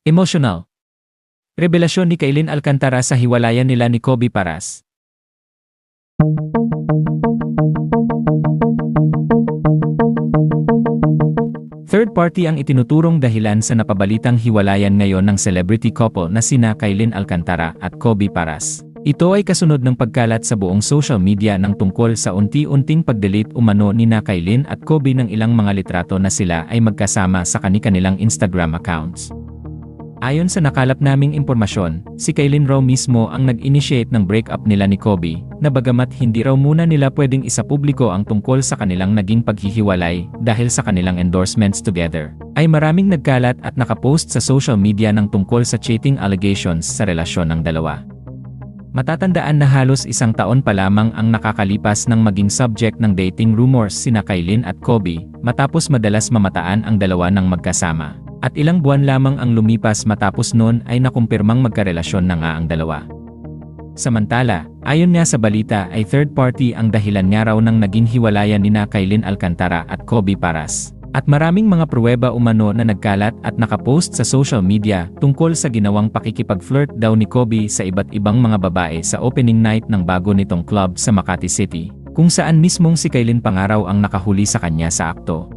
Emotional. Revelasyon ni Kailin Alcantara sa hiwalayan nila ni Kobe Paras. Third party ang itinuturong dahilan sa napabalitang hiwalayan ngayon ng celebrity couple na sina Kailin Alcantara at Kobe Paras. Ito ay kasunod ng pagkalat sa buong social media ng tungkol sa unti-unting pagdelete umano ni na Kailin at Kobe ng ilang mga litrato na sila ay magkasama sa kani-kanilang Instagram accounts. Ayon sa nakalap naming impormasyon, si Kailin raw mismo ang nag-initiate ng breakup nila ni Kobe, na bagamat hindi raw muna nila pwedeng isapubliko ang tungkol sa kanilang naging paghihiwalay dahil sa kanilang endorsements together, ay maraming nagkalat at nakapost sa social media ng tungkol sa cheating allegations sa relasyon ng dalawa. Matatandaan na halos isang taon pa lamang ang nakakalipas ng maging subject ng dating rumors sina Kailin at Kobe, matapos madalas mamataan ang dalawa ng magkasama. At ilang buwan lamang ang lumipas matapos noon ay nakumpirmang magkarelasyon na nga ang dalawa. Samantala, ayon nga sa balita ay third party ang dahilan nga raw ng naging hiwalayan ni na Kailin Alcantara at Kobe Paras. At maraming mga pruweba umano na nagkalat at nakapost sa social media tungkol sa ginawang pakikipag-flirt daw ni Kobe sa iba't ibang mga babae sa opening night ng bago nitong club sa Makati City, kung saan mismong si Kailin Pangaraw ang nakahuli sa kanya sa akto.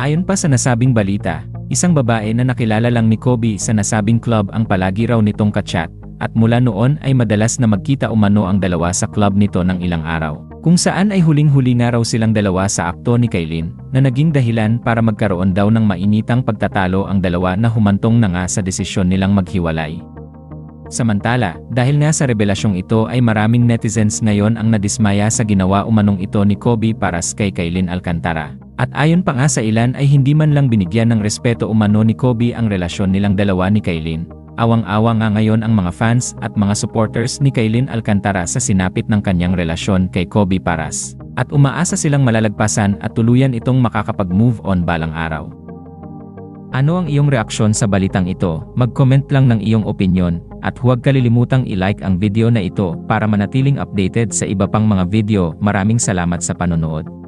Ayon pa sa nasabing balita, Isang babae na nakilala lang ni Kobe sa nasabing club ang palagi raw nitong kachat, at mula noon ay madalas na magkita umano ang dalawa sa club nito ng ilang araw. Kung saan ay huling-huli na raw silang dalawa sa akto ni Kailin, na naging dahilan para magkaroon daw ng mainitang pagtatalo ang dalawa na humantong na nga sa desisyon nilang maghiwalay. Samantala, dahil nga sa revelasyong ito ay maraming netizens ngayon ang nadismaya sa ginawa umanong ito ni Kobe para kay Kailin Alcantara. At ayon pa nga sa ilan ay hindi man lang binigyan ng respeto umano ni Kobe ang relasyon nilang dalawa ni Kailin. Awang-awa nga ngayon ang mga fans at mga supporters ni Kailin Alcantara sa sinapit ng kanyang relasyon kay Kobe Paras. At umaasa silang malalagpasan at tuluyan itong makakapag-move on balang araw. Ano ang iyong reaksyon sa balitang ito? Mag-comment lang ng iyong opinion at huwag kalilimutang i-like ang video na ito para manatiling updated sa iba pang mga video. Maraming salamat sa panonood.